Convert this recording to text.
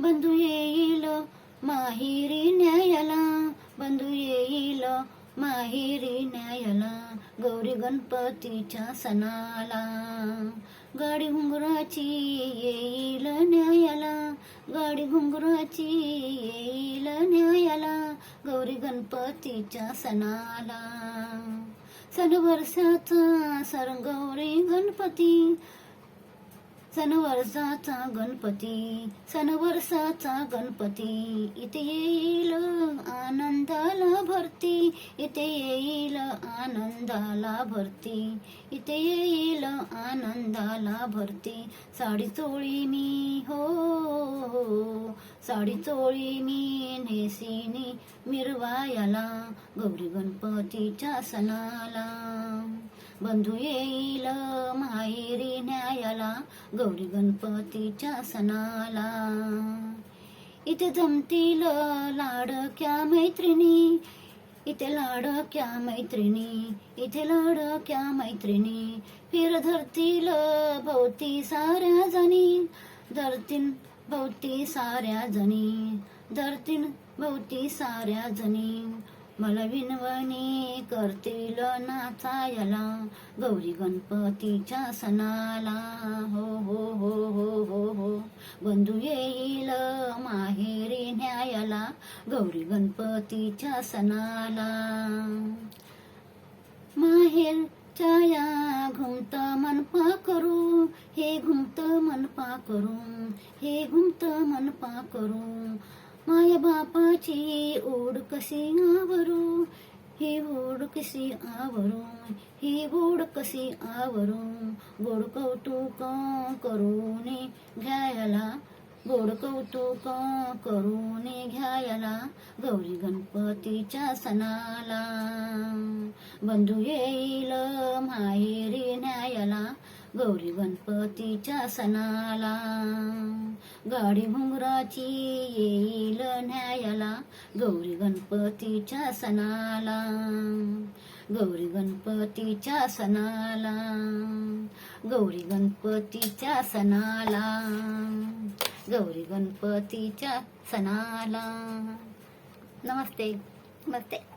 बंधू येईल माहिरी न्यायाला बंधू येईल माहिरी न्यायाला गौरी गणपतीच्या सणाला. गाडी घुंगराची येईल न्यायाला गाडी घुंगराची येईल न्यायाला गौरी गणपतीच्या सणाला. सण वर्षाचा सरंग गणपती. सण वर्षाचा गणपती सणवर्षाचा गणपती. इथे येईल आनंदाला भरती इथे येईल आनंदाला भरती. इथे येईल आनंदाला भरती. साडी चोळी मी हो. हो. साडी चोळी मी नेसिनी मिरवायाला गौरी गणपतीच्या सणाला. बंधू येईल झाला गौरी गणपतीच्या सणाला. इथे जमतील लाडक्या मैत्रिणी इथे लाडक्या मैत्रिणी इथे लाडक्या मैत्रिणी. फिर धरतील भोवती साऱ्या जणी धरतीन भोवती साऱ्या जणी धरतीन भोवती साऱ्या जणी. मला विनवणी करतील नाचायला. गौरी गणपतीच्या सणाला. हो हो हो हो हो हो. बंधू येईल माहेरी न्यायाला. गौरी गणपतीच्या सणाला. माहेर छाया घुमत मनपा करू. हे घुमत मनपा करू. हे घुमत मनपा करू. माया बापाची ओढ कशी आवरू ही ओढ कशी आवरू ही ओढ कशी आवरू गोड कौतुक करून घ्यायला गोड कौतुक करून घ्यायला गौरी गणपतीच्या सणाला. बंधू येईल माहेरी न्यायाला गौरी गणपतीच्या सणाला. गाडी घुंगराची येईल न्यायाला गौरी गणपतीच्या सणाला. गौरी गणपतीच्या सणाला गौरी गणपतीच्या सणाला. गौरी गणपतीच्या सणाला. नमस्ते नमस्ते.